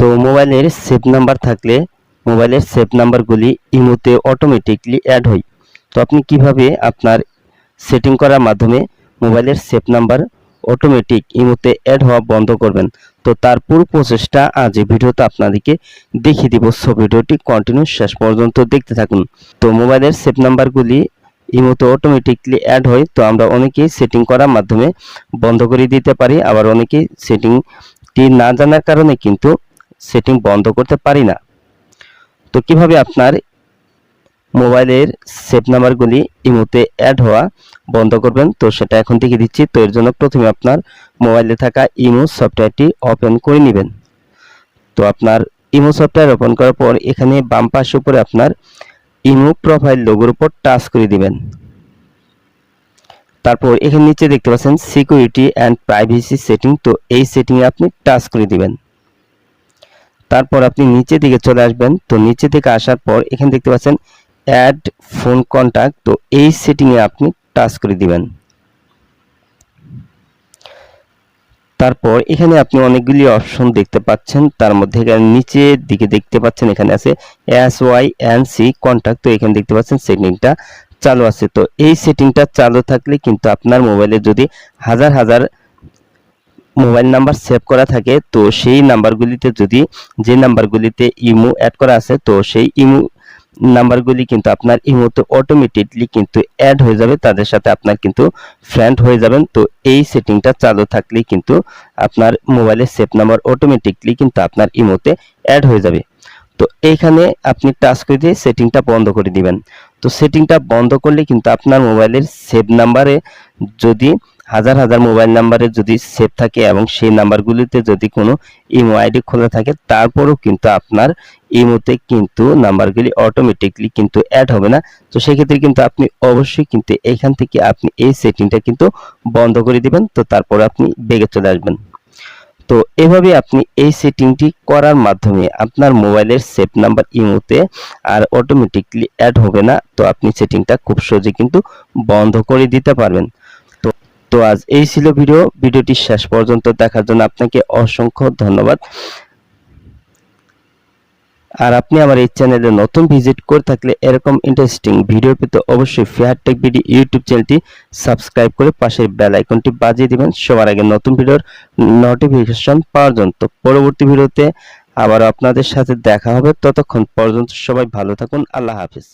তো মোবাইলের save number থাকলে মোবাইলের সেভ নাম্বারগুলি ইমোতে অটোমেটিকলি অ্যাড হয়। তো আপনি কীভাবে আপনার সেটিং করার মাধ্যমে মোবাইলের সেভ নাম্বার অটোমেটিক ইমোতে অ্যাড হওয়া বন্ধ করবেন? তো তার পুরো প্রসেসটা আজ এই ভিডিওতে আপনাদেরকে দেখিয়ে দিব। সো ভিডিওটি কন্টিনিউ শেষ পর্যন্ত দেখতে থাকুন। তো মোবাইলের সেভ নাম্বারগুলি ইমোতে অটোমেটিকলি অ্যাড হয়। তো আমরা অনেকেই সেটিং করার মাধ্যমে বন্ধ করে দিতে পারি। আবার অনেকেই সেটিংটি না জানার কারণে কিন্তু সেটিং বন্ধ করতে পারি না। তো কীভাবে আপনার মোবাইলের সেভ নাম্বারগুলি ইমোতে অ্যাড হওয়া বন্ধ করবেন? তো সেটা এখন দেখিয়ে দিচ্ছি। তো এর জন্য প্রথমে আপনার মোবাইলে থাকা ইমো সফটওয়্যারটি ওপেন করে নেবেন। তো আপনার ইমো সফটওয়্যার ওপেন করার পর এখানে বাম পাশে উপরে আপনার ইমো প্রোফাইল লোগোর উপর টাচ করে দিবেন। তারপর এখানে নিচে দেখতে পাচ্ছেন সিকিউরিটি অ্যান্ড প্রাইভেসি সেটিং তো এই সেটিংয়ে আপনি টাচ করে দিবেন। তারপর আপনি নিচে দিকে চলে আসবেন। তো নিচে থেকে আসার পর এখানে দেখতে পাচ্ছেন অ্যাড ফোন কন্টাক্ট তো এই সেটিংয়ে আপনি টাচ করে দিবেন। তারপর এখানে আপনি অনেকগুলি অপশন দেখতে পাচ্ছেন। তার মধ্যে এখানে নিচের দিকে দেখতে পাচ্ছেন, এখানে আছে S Y N C contact তো এখানে দেখতে পাচ্ছেন সেটিংটা চালু আছে। তো এই সেটিংটা চালু থাকলে কিন্তু আপনার মোবাইলে যদি হাজার হাজার মোবাইল নাম্বার সেভ করা থাকে, তো সেই নাম্বারগুলিতে যদি, যে নাম্বারগুলিতে ইমো অ্যাড করা আছে, তো সেই ইমো নাম্বারগুলি কিন্তু আপনার ইমোতে অটোমেটিকলি কিন্তু অ্যাড হয়ে যাবে, তাদের সাথে আপনার কিন্তু ফ্রেন্ড হয়ে যাবেন। তো এই সেটিংটা চালু থাকলেই কিন্তু আপনার মোবাইলে সেভ নাম্বার অটোমেটিকলি কিন্তু আপনার ইমোতে অ্যাড হয়ে যাবে। তো এইখানে আপনি টাচ করে দিয়ে সেটিংটা বন্ধ করে দিবেন। তো সেটিংটা বন্ধ করলে কিন্তু আপনার মোবাইলের সেভ নাম্বারে যদি হাজার হাজার মোবাইল নাম্বারে যদি সেভ থাকে এবং সেই নাম্বারগুলিতে যদি কোনো ইমো আইডি খোলা থাকে, তারপরেও কিন্তু আপনার ইমোতে কিন্তু নাম্বারগুলি অটোমেটিকলি কিন্তু অ্যাড হবে না। তো সেক্ষেত্রে কিন্তু আপনি অবশ্যই কিন্তু এখান থেকে আপনি এই সেটিংটা কিন্তু বন্ধ করে দিবেন, তো তারপর আপনি বেগে চলে আসবেন। তো এভাবে আপনি এই সেটিংটি করার মাধ্যমে আপনার মোবাইলের সেভ নাম্বার ইমোতে আর অটোমেটিকলি অ্যাড হবে না, তো আপনি সেটিংটা খুব সহজে কিন্তু বন্ধ করে দিতে পারবেন। তো আজ এই ছিল ভিডিও। ভিডিওটি শেষ পর্যন্ত দেখার জন্য আপনাকে অসংখ্য ধন্যবাদ। আর আপনি আমার এই চ্যানেলে নতুন ভিজিট করে থাকলে এরকম ইন্টারেস্টিং ভিডিও পেতে অবশ্যই ফেয়ার টেক ভিডিও ইউটিউব চ্যানেলটি সাবস্ক্রাইব করে পাশের বেল আইকনটি বাজিয়ে দিবেন। সবার আগে নতুন ভিডিওর নোটিফিকেশন পাওয়ার জন্য। পরবর্তী ভিডিওতে আবার আপনাদের সাথে দেখা হবে। ততক্ষণ পর্যন্ত সবাই ভালো থাকুন। আল্লাহ হাফিজ।